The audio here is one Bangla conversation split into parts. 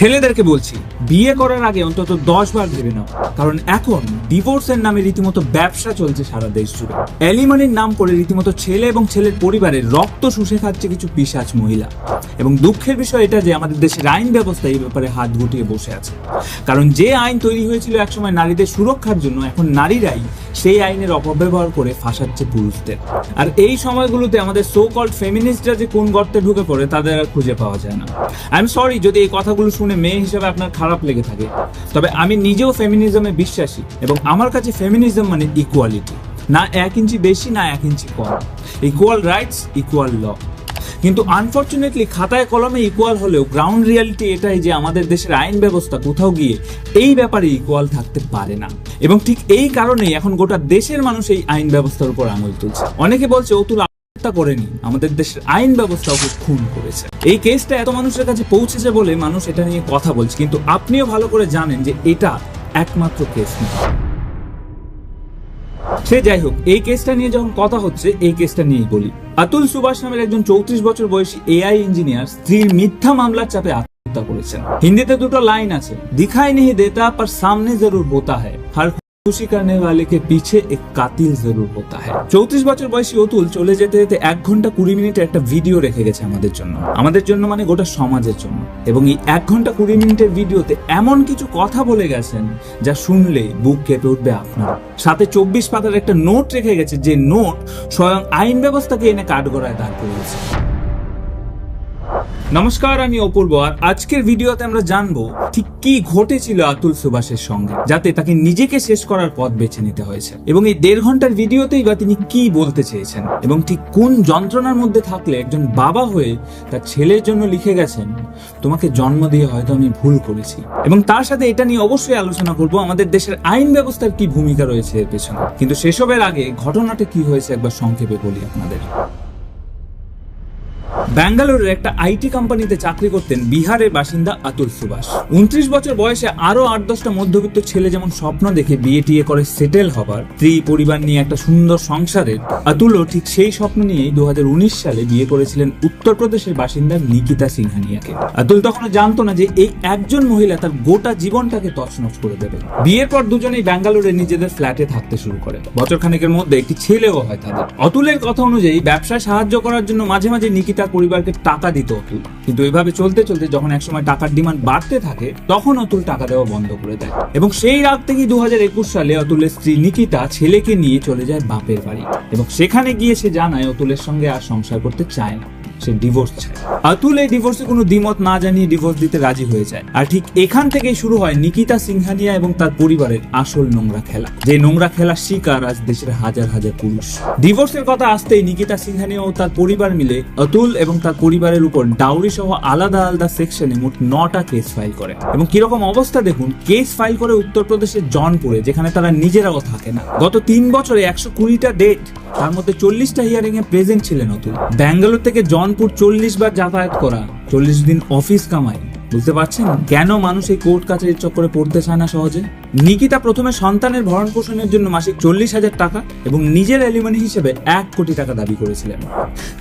ছেলেদেরকে বলছি, বিয়ে করার আগে অন্তত দশ বার ভেবে নাও। কারণ এখন ডিভোর্সের নামে রীতিমতো ব্যবসা চলছে সারা দেশ জুড়ে। অ্যালিমানির নাম করে রীতিমতো ছেলে এবং ছেলের পরিবারের রক্ত শুষে খাচ্ছে কিছু পিসাচ মহিলা। এবং দুঃখের বিষয় এটা যে আমাদের দেশের আইন ব্যবস্থা এই ব্যাপারে হাত গুটিয়ে বসে আছে। কারণ যে আইন তৈরি হয়েছিল একসময় নারীদের সুরক্ষার জন্য, এখন নারীরাই সেই আইনের অপব্যবহার করে ফাঁসাচ্ছে পুরুষদের। আর এই সময়গুলোতে আমাদের সো কল্ড ফেমিনিস্টরা যে কোন গর্তে ঢুকে পড়ে, তাদের আর খুঁজে পাওয়া যায় না। আই এম সরি যদি এই কথাগুলো শুনে মেয়ে হিসেবে আপনার খারাপ লেগে থাকে, তবে আমি নিজেও ফেমিনিজমে বিশ্বাসী এবং আমার কাছে ফেমিনিজম মানে ইকুয়ালিটি না এক ইঞ্চি বেশি, না এক ইঞ্চি কম। ইকুয়াল রাইটস ইকুয়াল ল কিন্তু আনফর্চুনেটলি খাতায় কলমে ইকুয়াল হলেও গ্রাউন্ড রিয়ালিটি এটাই যে আমাদের দেশের আইন ব্যবস্থা কোথাও গিয়ে এই ব্যাপারে ইকুয়াল থাকতে পারে না। এবং ঠিক এই কারণেই এখন গোটা দেশের মানুষ এই আইন ব্যবস্থার উপর আঙুল তুলছে। অনেকে বলছে অতুল আত্মহত্যা করেনি। আমাদের দেশের আইন ব্যবস্থা ওকে খুন করেছে। এই কেসটা এত মানুষের কাছে পৌঁছেছে বলে মানুষ এটা নিয়ে কথা বলছে। কিন্তু আপনিও ভালো করে জানেন যে এটা একমাত্র কেস নয়। সে যাই হোক, এই কেসটা নিয়ে যখন কথা হচ্ছে, এই কেসটা নিয়েই বলি। আতুল সুভাষ নামের একজন চৌত্রিশ বছর বয়সী এআই ইঞ্জিনিয়ার স্ত্রীর মিথ্যা মামলার চাপে আত্মহত্যা করেছেন। হিন্দিতে দুটো লাইন আছে, দিখাই নেহি দেতা, পর সামনে জরুর বোতা হয় हर খুশি करने वाले के पीछे एक कातिल जरूर होता है চৌত্রিশ বছর বয়সী অতুল চলে যেতে যেতে এক ঘন্টা কুড়ি মিনিটের একটা ভিডিও রেখে গেছে আমাদের জন্য আমাদের জন্য মানে গোটা সমাজের জন্য এবং এই এক ঘন্টা কুড়ি মিনিটের ভিডিওতে এমন কিছু কথা বলে গেছেন যা শুনলে বুক কেঁপে উঠবে আপনার সাথে চব্বিশ পাতার একটা নোট রেখে গেছে যে নোট স্বয়ং আইন ব্যবস্থাকে এনে কাঠগড়ায় দাঁড় করিয়েছে নমস্কার, আমি অপূর্ব। আর আজকের ভিডিওতে আমরা জানব ঠিক কি ঘটেছিল আতুল সুভাষের সঙ্গে, যাতে তাকে নিজেকে শেষ করার পথ বেছে নিতে হয়েছে। এবং এই দেড় ঘণ্টার ভিডিওতেই বা তিনি কি বলতে চেয়েছেন, এবং ঠিক কোন যন্ত্রণার মধ্যে থাকলে একজন বাবা হয়ে তার ছেলের জন্য লিখে গেছেন, তোমাকে জন্ম দিয়ে হয়তো আমি ভুল করেছি। এবং তার সাথে এটা নিয়ে অবশ্যই আলোচনা করব, আমাদের দেশের আইন ব্যবস্থার কি ভূমিকা রয়েছে এর পেছনে। কিন্তু সেসবের আগে ঘটনাটা কি হয়েছে একবার সংক্ষেপে বলি আপনাদের। ব্যাঙ্গালোরের একটা আইটি কোম্পানিতে চাকরি করতেন বিহারের বাসিন্দা আতুল সুভাষ। উনত্রিশ বছর বয়সে আরও আট দশটা মধ্যবিত্ত ছেলে যেমন স্বপ্ন দেখে বিয়ে টিয়ে করে সেটেল হবার, স্ত্রী পরিবার নিয়ে একটা সুন্দর সংসারের, আতুলও ঠিক সেই স্বপ্ন নিয়েই দু সালে বিয়ে করেছিলেন উত্তরপ্রদেশের বাসিন্দা নিকিতা সিংহানিয়াকে আতুল তখন জানতো না যে এই একজন মহিলা তার গোটা জীবনটাকে তছনছ করে দেবে। বিয়ের পর দুজনেই ব্যাঙ্গালোরে নিজেদের ফ্ল্যাটে থাকতে শুরু করে। বছরখানেকের মধ্যে একটি ছেলেও হয় তাদের। অতুলের কথা অনুযায়ী ব্যবসায় সাহায্য করার জন্য মাঝে মাঝে নিকিতার পরিবারকে টাকা দিত। অতুল কিন্তু এভাবে চলতে চলতে যখন একসময় টাকার ডিমান্ড বাড়তে থাকে, তখন অতুল টাকা দেওয়া বন্ধ করে দেয়। এবং সেই রাত থেকেই দু হাজার একুশ সালে অতুলের স্ত্রী নিকিতা ছেলেকে নিয়ে চলে যায় বাপের বাড়ি। এবং সেখানে গিয়ে সে জানায় অতুলের সঙ্গে আর সংসার করতে চায় না। সে ডিভোর্স চায় অতুল এই ডিভোর্সে কোনো দ্বিমত না জানিয়ে ডিভোর্স দিতে রাজি হয়ে যায়। আর ঠিক এখান থেকেই শুরু হয় নিকিতা, সিংহানিয়া এবং তার পরিবারের আসল নোংরা খেলা। যে নোংরা খেলার শিকার আজ দেশের হাজার হাজার পুরুষ। ডিভোর্সের কথা আসতেই নিকিতা, সিংহানিয়া ও তার পরিবার মিলে অতুল এবং তার পরিবারের উপর ডাউরি সহ আলাদা আলাদা সেকশনে মোট নটা কেস ফাইল করে। এবং কীরকম অবস্থা দেখুন কেস ফাইল করে উত্তরপ্রদেশের জনপুরে, যেখানে তারা নিজেরাও থাকে না। গত তিন বছরে একশো কুড়িটা ডেট তার মধ্যে চল্লিশটা হিয়ারিং এ প্রেজেন্ট ছিলেন অতুল ব্যাঙ্গালোর থেকে জনপুর চল্লিশ বার যাতায়াত করা, চল্লিশ দিন অফিস কামায় বুঝতে পারছেন? কেন মানুষ এই কোর্ট কাছারির চক্করে পড়তে চায় না সহজে? নিকিতা প্রথমে সন্তানের ভরণ পোষণের জন্য মাসিক চল্লিশ হাজার টাকা এবং নিজের অ্যালিমানি হিসেবে এক কোটি টাকা দাবি করেছিলেন।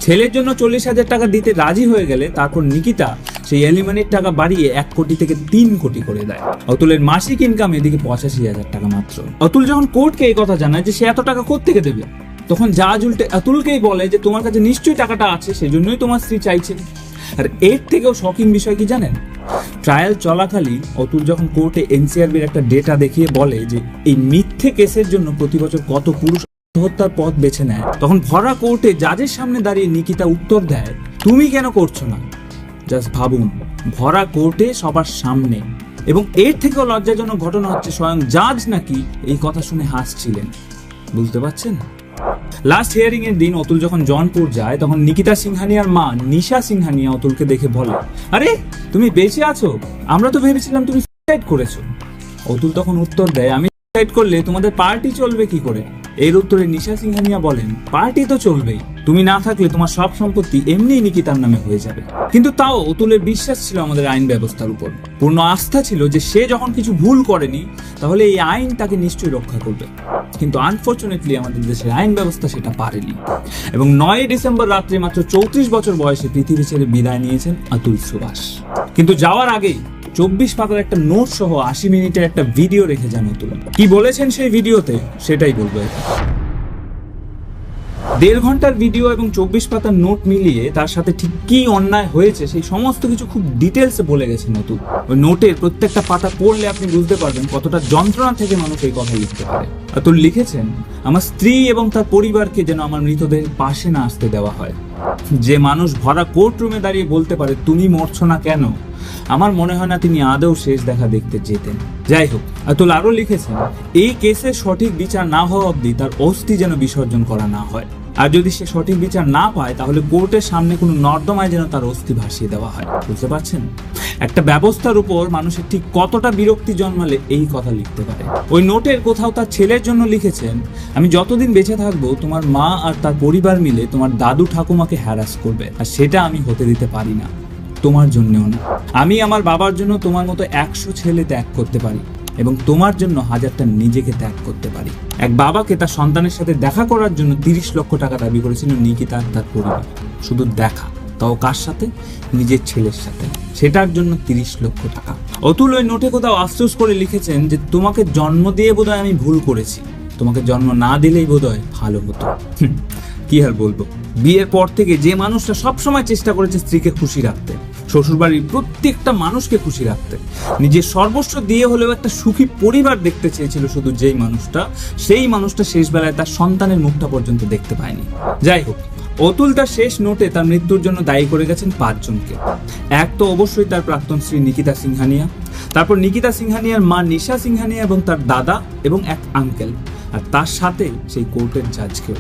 ছেলের জন্য চল্লিশ হাজার টাকা দিতে রাজি হয়ে গেলে তারপর নিকিতা সেই অ্যালিমানির টাকা বাড়িয়ে এক কোটি থেকে তিন কোটি করে দেয়। অতুলের মাসিক ইনকাম এদিকে পঁচাশি হাজার টাকা মাত্র। অতুল যখন কোর্টকে এই কথা জানায় যে সে এত টাকা কোত্থেকে দেবে? তখন জাজ উল্টে অতুলকেই বলে যে তোমার কাছে নিশ্চয়ই টাকাটা আছে, সেজন্যই তোমার স্ত্রী চাইছে। আর এর থেকেও শকিং বিষয় কি জানেন? ট্রায়াল চলাকালীন অতুল যখন কোর্টে এনসিআরবির একটা ডেটা দেখিয়ে বলে যে এই মিথ্যে কেসের জন্য প্রতি বছর কত পুরুষ আত্মহত্যার পথ বেছে নেয়, তখন ভরা কোর্টে জাজের সামনে দাঁড়িয়ে নিকিতা উত্তর দেয়, তুমি কেন করছ না? জাস্ট ভাবুন, ভরা কোর্টে সবার সামনে। এবং এর থেকেও লজ্জাজনক ঘটনা হচ্ছে স্বয়ং জাজ নাকি এই কথা শুনে হাসছিলেন। বুঝতে পারছেন? লাস্ট হিয়ারিং এর দিন অতুল যখন জনপুর যায়, তখন নিকিতা সিংহানিয়ার মা নিশা সিংহানিয়া অতুলকে দেখে বলে, আরে, তুমি বেঁচে আছো? আমরা তো ভেবেছিলাম তুমি সুইসাইড করেছ। অতুল তখন উত্তর দেয়, আমি সুইসাইড করলে তোমাদের পার্টি চলবে কি করে? এর উত্তরে নিশা সিংহানিয়া বলেন, পার্টি তো চলবেই। তুমি না থাকলে তোমার সব সম্পত্তি এমনিই নিকিতার নামে হয়ে যাবে। কিন্তু তাও অতুলের বিশ্বাস ছিল আমাদের আইন ব্যবস্থার উপর। পূর্ণ আস্থা ছিল যে সে যখন কিছু ভুল করেনি, তাহলে এই আইন তাকে নিশ্চয়ই রক্ষা করবে। কিন্তু আনফর্চুনেটলি আমাদের দেশের আইন ব্যবস্থা সেটা পারেনি। এবং নয় ডিসেম্বর রাত্রে মাত্র চৌত্রিশ বছর বয়সে পৃথিবী ছেড়ে বিদায় নিয়েছেন আতুল সুভাষ। কিন্তু যাওয়ার আগেই চব্বিশ পাতার একটা নোট সহ আশি মিনিটের একটা ভিডিও রেখে যান অতুল। কি বলেছেন সেই ভিডিওতে সেটাই বলব। দেড় ঘণ্টার ভিডিও এবং চব্বিশ পাতার নোট মিলিয়ে তার সাথে ঠিক কি অন্যায় হয়েছে সেই সমস্ত কিছু খুব ডিটেলস বলে গেছে নতুন। ওই নোটের প্রত্যেকটা পাতা পড়লে আপনি বুঝতে পারবেন কতটা যন্ত্রণা থেকে মানুষ এই কথা লিখতে পারে। তো লিখেছেন, আমার স্ত্রী এবং তার পরিবারকে যেন আমার মৃতদের পাশে না আসতে দেওয়া হয়। যে মানুষ ভরা কোর্ট রুমে দাঁড়িয়ে বলতে পারে, তুমি মরছো না কেন? আমার মনে হয় না তিনি আদৌ শেষ দেখা দেখতে যেতেন। যাই হোক অতুল আরও লিখেছেন, এই কেসের সঠিক বিচার না হওয়া অবধি তার অস্থি যেন বিসর্জন করা না হয়। আর যদি সে সঠিক বিচার না পায়, তাহলে কোর্টের সামনে কোনো নর্দমায় যেন তার অস্থি ভাসিয়ে দেওয়া হয়। বুঝতে পারছেন? একটা ব্যবস্থার উপর মানুষের ঠিক কতটা বিরক্তি জন্মালে এই কথা লিখতে পারে। ওই নোটের কোথাও তার ছেলের জন্য লিখেছেন, আমি যতদিন বেঁচে থাকব, তোমার মা আর তার পরিবার মিলে তোমার দাদু ঠাকুমাকে হ্যারাস করবে, আর সেটা আমি হতে দিতে পারি না, তোমার জন্যও না। আমি আমার বাবার জন্য তোমার মতো একশো ছেলে ত্যাগ করতে পারি এবং তোমার জন্য হাজারটা নিজেকে ত্যাগ করতে পারি। এক বাবাকে তার সন্তানের সাথে দেখা করার জন্য তিরিশ লক্ষ টাকা দাবি করেছিল নিকিতা, তার পরিবার। শুধু দেখা, তাও কার সাথে? নিজের ছেলের সাথে। সেটার জন্য তিরিশ লক্ষ টাকা। অতুল ওই নোটে কোথাও আফসোস করে লিখেছেন যে, তোমাকে জন্ম দিয়ে বোধহয় আমি ভুল করেছি। তোমাকে জন্ম না দিলেই বোধহয় ভালো হতো। কি আর বলব? বিয়ের পর থেকে যে মানুষটা সবসময় চেষ্টা করেছে স্ত্রীকে খুশি রাখতে, শ্বশুরবাড়ির প্রত্যেকটা মানুষকে খুশি রাখতে, নিজের সর্বস্ব দিয়ে হলেও একটা সুখী পরিবার দেখতে চেয়েছিল শুধু যেই মানুষটা, সেই মানুষটা শেষ বেলায় তার সন্তানের মুখটা পর্যন্ত দেখতে পায়নি। যাই হোক অতুল তার শেষ নোটে তার মৃত্যুর জন্য দায়ী করে গেছেন পাঁচজনকে। এক তো অবশ্যই তার প্রাক্তন স্ত্রী নিকিতা সিংহানিয়া, তারপর নিকিতা সিংহানিয়ার মা নিশা সিংহানিয়া এবং তার দাদা এবং এক আঙ্কেল আর তার সাথে সেই কোর্টের জাজকেও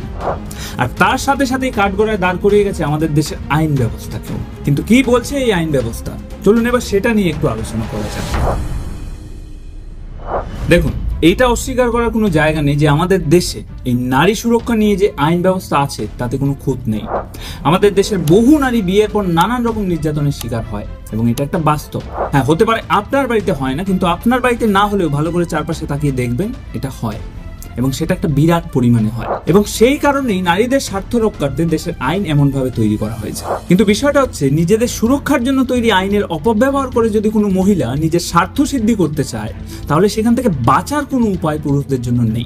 আর তার সাথে সাথে কাঠগড়ায় দাঁড় করিয়ে গেছে আমাদের দেশের আইন ব্যবস্থাকেও। কিন্তু কি বলছে এই আইন ব্যবস্থা? চলুন এবার সেটা নিয়ে একটু আলোচনা করা যাক। দেখুন এইটা অস্বীকার করার কোনো জায়গা নেই যে আমাদের দেশে এই নারী সুরক্ষা নিয়ে যে আইন ব্যবস্থা আছে, তাতে কোনো খুঁত নেই। আমাদের দেশের বহু নারী বিয়ের পর নানান রকম নির্যাতনের শিকার হয় এবং এটা একটা বাস্তব। হ্যাঁ হতে পারে আপনার বাড়িতে হয় না, কিন্তু আপনার বাড়িতে না হলেও ভালো করে চারপাশে তাকিয়ে দেখবেন, এটা হয়। এবং সেটা একটা বিরাট পরিমাণে হয়। এবং সেই কারণেই নারীদের স্বার্থ রক্ষার্থে দেশের আইন এমনভাবে তৈরি করা হয়েছে। কিন্তু বিষয়টা হচ্ছে, নিজেদের সুরক্ষার জন্য তৈরি আইনের অপব্যবহার করে যদি কোনো মহিলা নিজের স্বার্থ সিদ্ধি করতে চায়, তাহলে সেখান থেকে বাঁচার কোনো উপায় পুরুষদের জন্য নেই।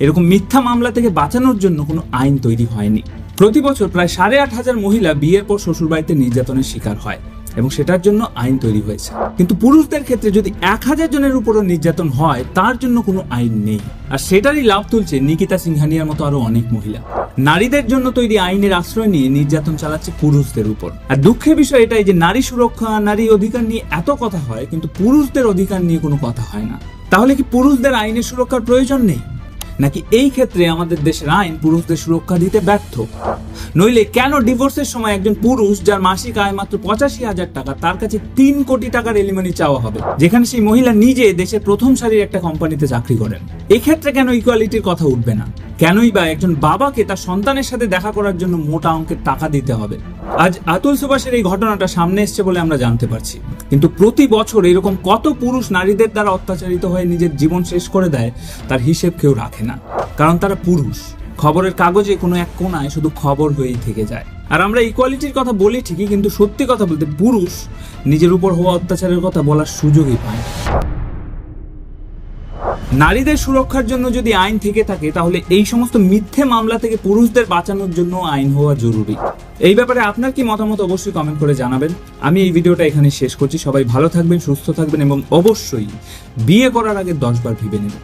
এরকম মিথ্যা মামলা থেকে বাঁচানোর জন্য কোনো আইন তৈরি হয়নি। প্রতি বছর প্রায় সাড়ে আট হাজার মহিলা বিয়ের পর শ্বশুরবাড়িতে নির্যাতনের শিকার হয়। এবং সেটার জন্য আইন তৈরি হয়েছে। কিন্তু পুরুষদের ক্ষেত্রে যদি এক হাজার জনের উপরও নির্যাতন হয়, তার জন্য কোনো আইন নেই। আর সেটারই লাভ তুলছে নিকিতা সিংহানিয়ার মতো আরও অনেক মহিলা। নারীদের জন্য তৈরি আইনের আশ্রয় নিয়ে নির্যাতন চালাচ্ছে পুরুষদের উপর। আর দুঃখের বিষয় এটাই যে নারী সুরক্ষা, নারী অধিকার নিয়ে এত কথা হয়, কিন্তু পুরুষদের অধিকার নিয়ে কোনো কথা হয় না। তাহলে কি পুরুষদের আইনের সুরক্ষার প্রয়োজন নেই? নাকি এই ক্ষেত্রে আমাদের দেশের আইন পুরুষদের সুরক্ষা দিতে ব্যর্থ? নইলে কেন ডিভোর্সের সময় একজন পুরুষ যার মাসিক আয় মাত্র পঁচাশি হাজার টাকা, তার কাছে তিন কোটি টাকার এলিমানি চাওয়া হবে? যেখানে সেই মহিলা নিজে দেশের প্রথম সারির একটা কোম্পানিতে চাকরি করেন। এক্ষেত্রে কেন ইকুয়ালিটির কথা উঠবে না? কেনই বা একজন বাবাকে তার সন্তানের সাথে দেখা করার জন্য মোটা অঙ্কের টাকা দিতে হবে? আজ আতুল সুভাষের এই ঘটনাটা সামনে এসছে বলে আমরা জানতে পারছি। কিন্তু প্রতি বছর এরকম কত পুরুষ নারীদের দ্বারা অত্যাচারিত হয়ে নিজের জীবন শেষ করে দেয়, তার হিসেব কেউ রাখে না। কারণ তারা পুরুষ। খবরের কাগজে কোনো এক কোনায় শুধু খবর হয়েই থেকে যায়। আর আমরা ইকুয়ালিটির কথা বলি ঠিকই, কিন্তু সত্যি কথা বলতে পুরুষ নিজের উপর হওয়া অত্যাচারের কথা বলার সুযোগই পায় নারীদের সুরক্ষার জন্য যদি আইন থেকে থাকে, তাহলে এই সমস্ত মিথ্যে মামলা থেকে পুরুষদের বাঁচানোর জন্য আইন হওয়া জরুরি। এই ব্যাপারে আপনার কি মতামত অবশ্যই কমেন্ট করে জানাবেন। আমি এই ভিডিওটা এখানে শেষ করছি। সবাই ভালো থাকবেন, সুস্থ থাকবেন এবং অবশ্যই বিয়ে করার আগে দশবার ভেবে নেবেন।